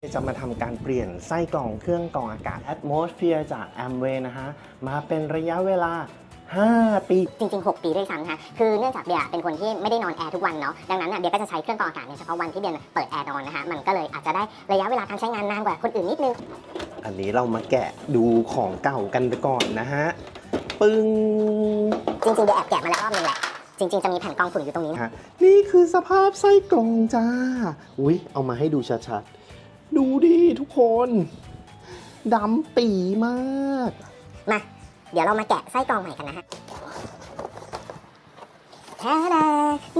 จะมาทำการเปลี่ยนไส้กรองเครื่องกรองอากาศ Atmosphere จาก Amway นะฮะ มาเป็นระยะเวลา 5 ปี จริงๆ 6 ปีด้วยซ้ำนะคะคือเนื่องจากเบียร์เป็นคนที่ไม่ได้นอนแอร์ทุกวันเนาะ ดังนั้นน่ะเบียร์ก็จะใช้เครื่องกรองอากาศเนี่ยเฉพาะวันที่เบียร์เปิดแอร์นอนนะคะ มันก็เลยอาจจะได้ระยะเวลาการใช้งานนานกว่าคนอื่นนิดนึง อันนี้เรามาแกะดูของเก่ากันไปก่อนนะฮะ ปึ้ง จริงๆ เบียร์แอบแกะมาแล้วรอบนึงแหละจริงๆ จะมีแผ่นกรองฝุ่นอยู่ตรงนี้นะฮะนี่คือสภาพไส้กรองจ้า อุ๊ย เอามาให้ดูชัดๆ ดูดิทุกคนดำปีมาก มา เดี๋ยวเรามาแกะไส้กรองใหม่กันนะฮะแท้ดา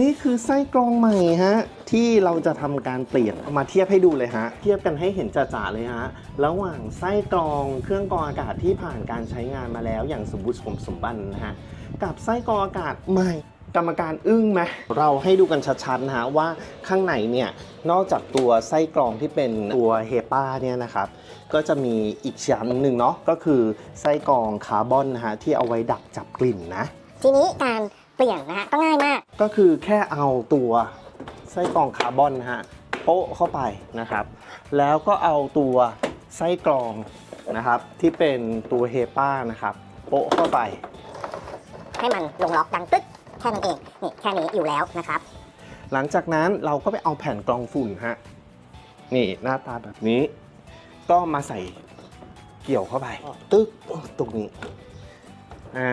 นี่คือไส้กรองใหม่ฮะ ที่เราจะทำการเปลี่ยนเอามาเทียบให้ดูเลยฮะ เทียบกันให้เห็นจ่าๆเลยฮะ ระหว่างไส้กรองเครื่องกรองอากาศที่ผ่านการใช้งานมาแล้วอย่างสมบูรณ์สมสมบันนะฮะ กับไส้กรองอากาศใหม่ กรรมการอึ้งไหมเราให้ดูกันชัดๆนะฮะว่าข้างในเนี่ยนอกจากตัวไส้กรองที่เป็นตัวเฮปาเนี่ยนะครับก็จะมีอีกชั้นหนึ่งเนาะก็คือไส้กรองคาร์บอนนะฮะที่เอาไว้ดักจับกลิ่นนะ ทีนี้การเปลี่ยนนะฮะก็ง่ายมาก ก็คือแค่เอาตัวไส้กรองคาร์บอนนะฮะโปะเข้าไปนะครับ แล้วก็เอาตัวไส้กรองนะครับที่เป็นตัวเฮปานะครับโปะเข้าไป ให้มันลงล็อกดังตึ๊ด แค่นั้นเองนี่แค่นี้อยู่แล้วนะครับ หลังจากนั้นเราก็ไปเอาแผ่นกรองฝุ่นฮะนี่หน้าตาแบบนี้ ก็มาใส่เกี่ยวเข้าไป ตึ๊กตรงนี้อ่า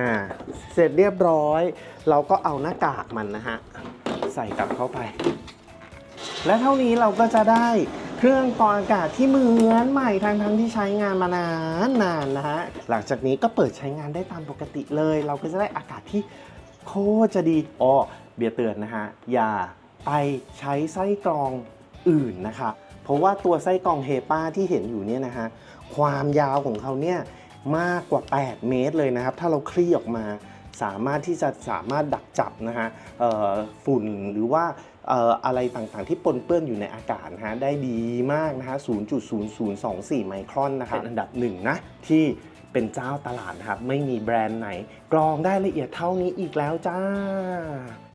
เสร็จเรียบร้อย เราก็เอาหน้ากากมันนะฮะใส่กลับเข้าไป และเท่านี้เราก็จะได้เครื่องกรองอากาศที่เหมือนใหม่ทั้งทั้งที่ใช้งานมานานนานนะฮะหลังจากนี้ก็เปิดใช้งานได้ตามปกติเลย เราก็จะได้อากาศที่ โคตรจะดีอ๋อเบียร์เตือนนะฮะ อย่าไปใช้ไส้กรองอื่นนะคะเพราะว่าตัวไส้กรองเฮปาที่เห็นอยู่เนี่ยนะฮะ ความยาวของเขาเนี่ยมากกว่า 8 เมตรเลยนะครับ ถ้าเราคลี่ออกมาสามารถที่จะสามารถดักจับนะฮะเอ่อฝุ่นหรือว่าเอ่ออะไรต่างๆ ที่ปนเปื้อนอยู่ในอากาศนะฮะได้ดีมากนะฮะ 0.0024 ไมครอนนะครับเป็นอันดับหนึ่งนะที่ เป็นเจ้าตลาดนะครับ ไม่มีแบรนด์ไหนกรองได้ละเอียดเท่านี้อีกแล้วจ้า